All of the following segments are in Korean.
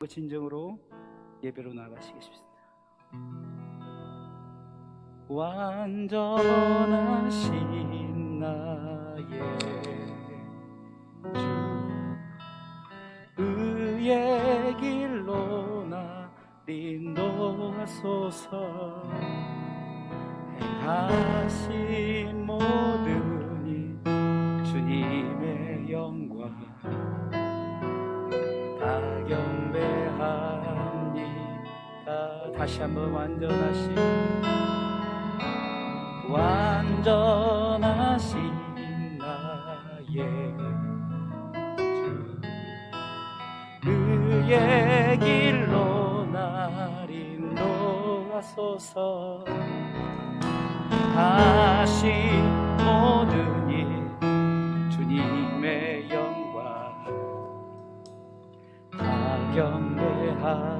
그 진정으로 예배로 나가시겠습니다. 완전하신 나의 주 의의 길로 나를 인도하소서 행하신 모든 일 주님의 영광 다 다시 한번 완전하신 완전하신 나의 주. 그의 길로 날 인도하소서. 다시 모든 일 주님의 영광 다 경배합니다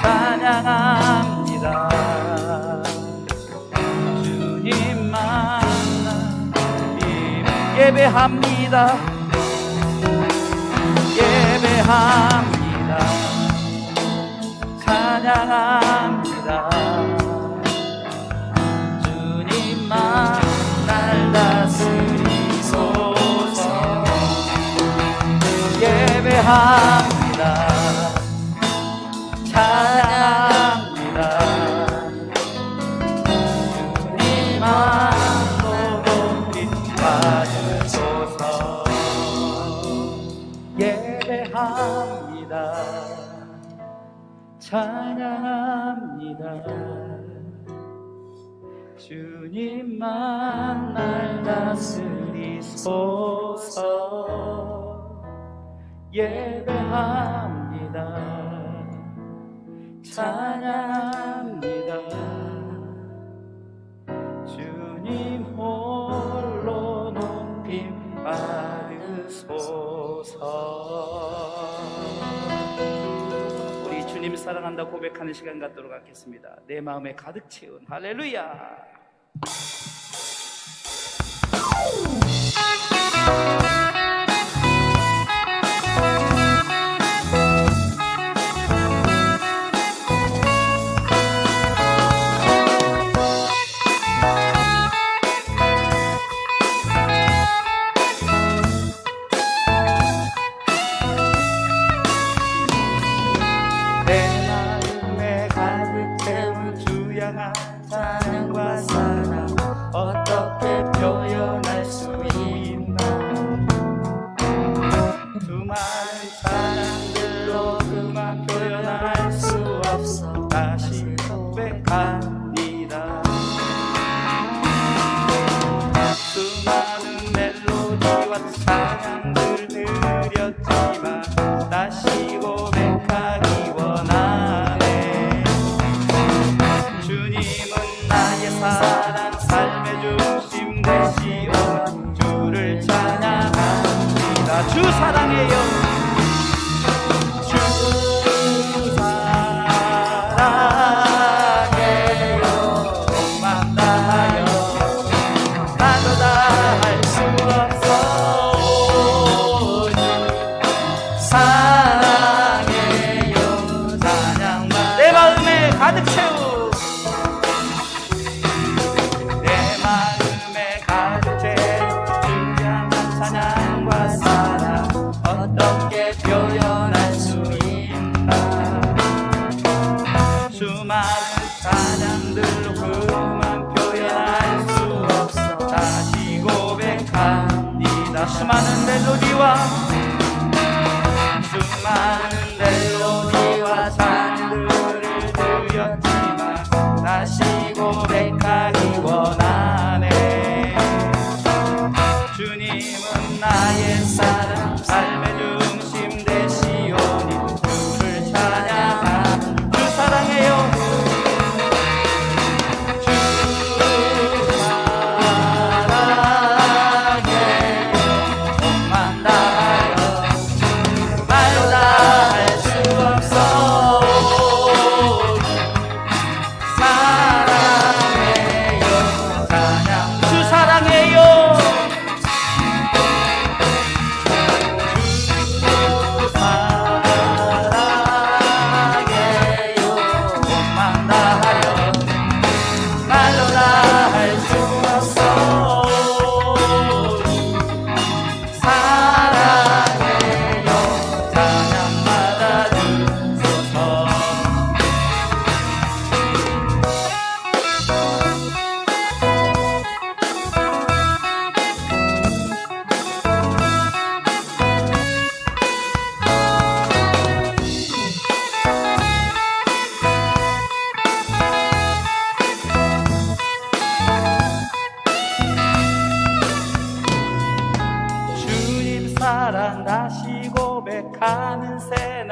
찬양합니다. 주님 만나 예배합니다. 예배합니다. 찬양합니다 예배합니다. 찬양합니다. 주님만 높이 받으소서 예배합니다. 찬양합니다. 주님만 날 다스리소서 예배합니다. 찬양합니다. 주님 홀로 높임 받으소서. 우리 주님 사랑한다 고백하는 시간 갖도록 하겠습니다. 내 마음에 가득 채운 할렐루야 사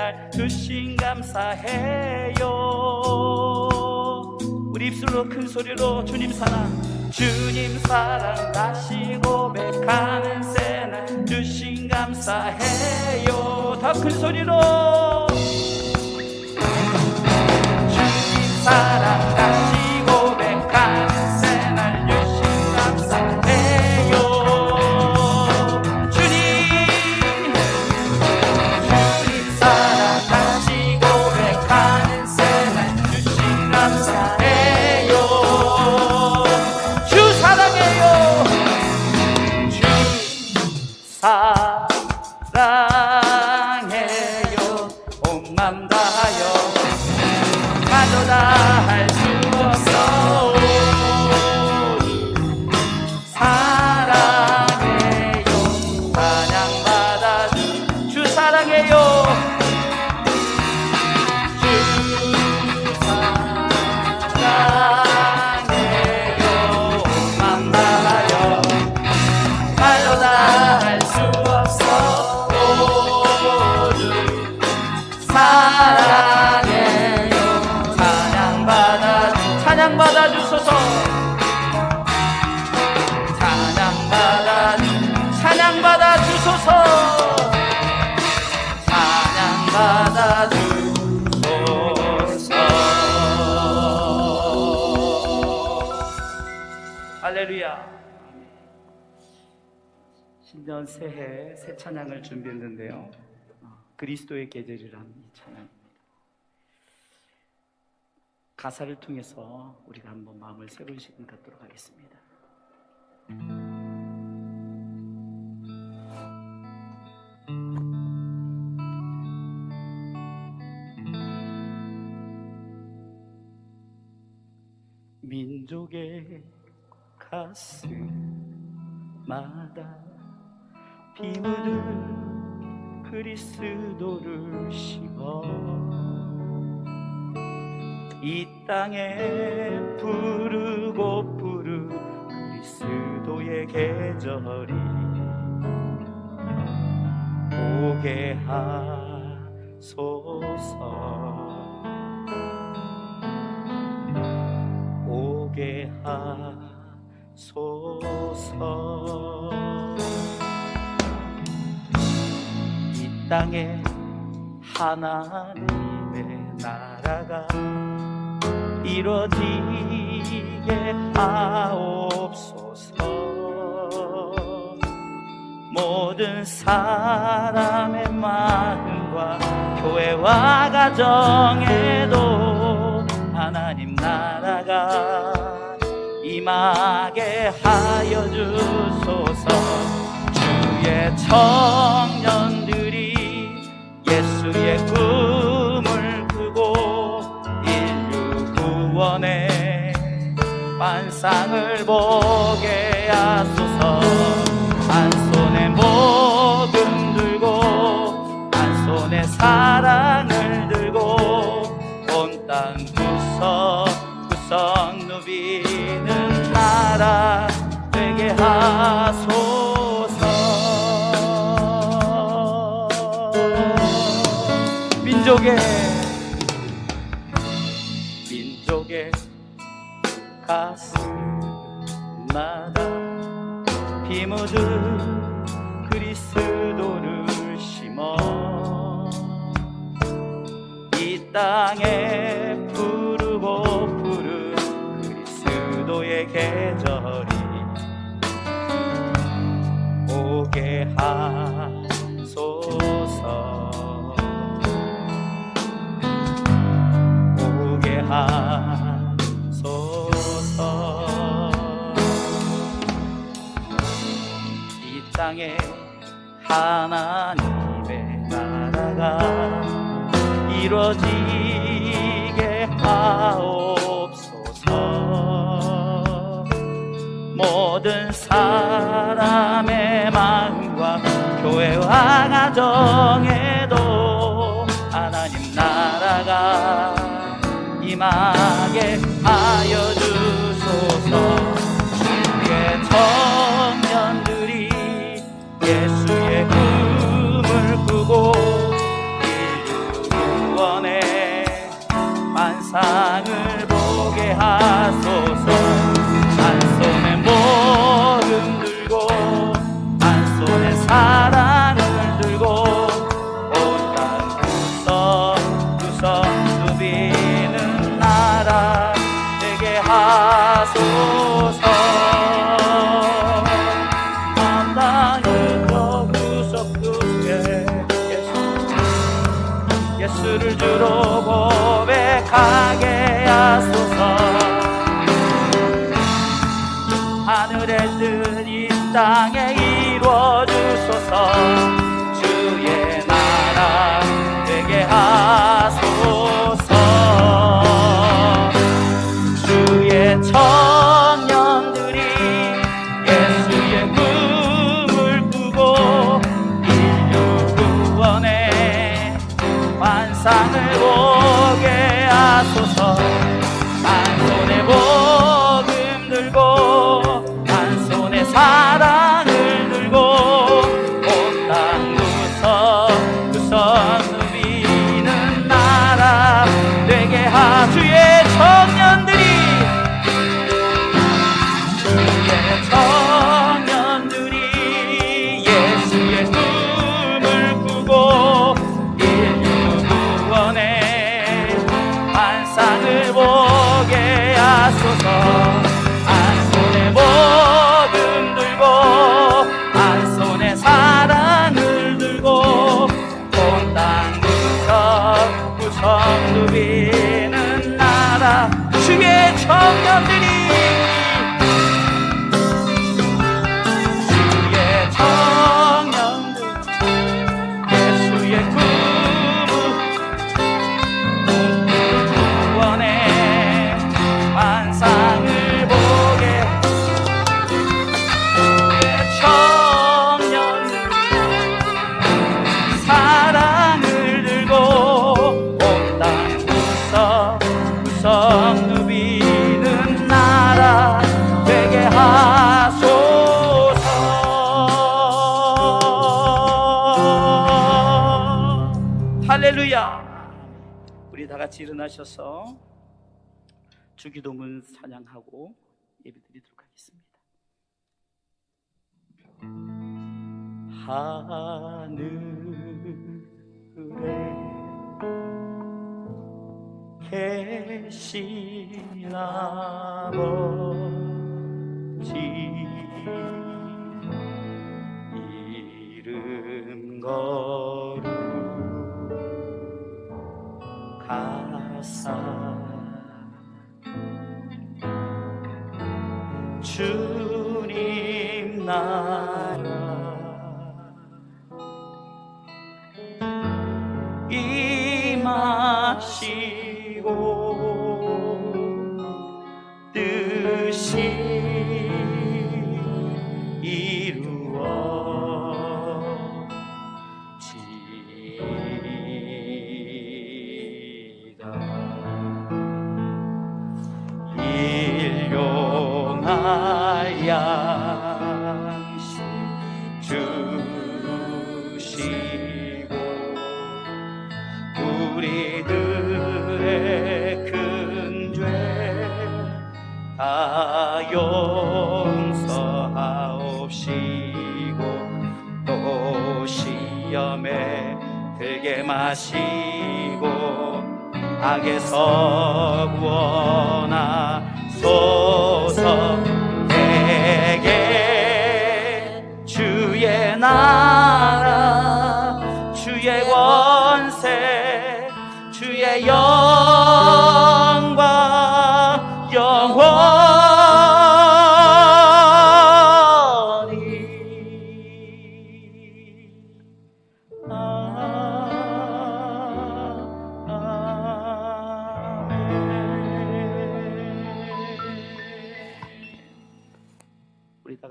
날 주신 감사해요. 우리 입술로 큰 소리로 주님 사랑 주님 사랑 다시 고백하는 새날 주신 감사해요. 더 큰 소리로. 주님 사랑 다시 2022년 새해 새 찬양을 준비했는데요. 어, 그리스도의 계절이란 이 찬양입니다. 가사를 통해서 우리가 한번 마음을 새로운 시간 갖도록 하겠습니다. 민족의 가슴마다 피 묻은 그리스도를 심어. 이 땅에 부르고 부르 그리스도의 계절이 오게 하소서. 오게 하소서 땅에 하나님의 나라가 이루어지게 하옵소서. 모든 사람의 마음과 교회와 가정에도 하나님 나라가 임하게 하여 주소서. 주의 청년들이 나중에 꿈을 꾸고 인류 구원의 반상을 보게 하소서. 한 손에 모든 들고 한 손에 사랑을 들고 온 땅 구석 구석 누비는 나라 되게 하소서. 민족의 민족의 가슴마다 피 묻은 그리스도를 심어 이 땅에 부르고 부른 그리스도의 계절이 오게 하 하나님의 나라가 이루어지게 하옵소서. 모든 사람의 마음과 교회와 가정에도 하나님 나라가 임하게 하여 주의 청년들이 같이 일어나셔서 주기도문 찬양하고 예배드리도록 하겠습니다. 하늘에 계신 아버 위험에 들게 마시고 악에서 구원하소서 대개 주의 나라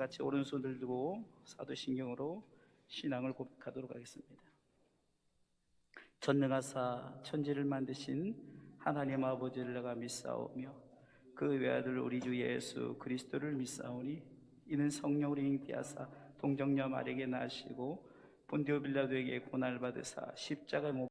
같이 오른손을 들고 사도신경으로 신앙을 고백하도록 하겠습니다. 전능하사 천지를 만드신 하나님 아버지를 내가 믿사오며 그 외아들 우리 주 예수 그리스도를 믿사오니 이는 성령으로 잉태하사 동정녀 마리에게 나시고 본디오 빌라도에게 고난을 받으사 십자가에 못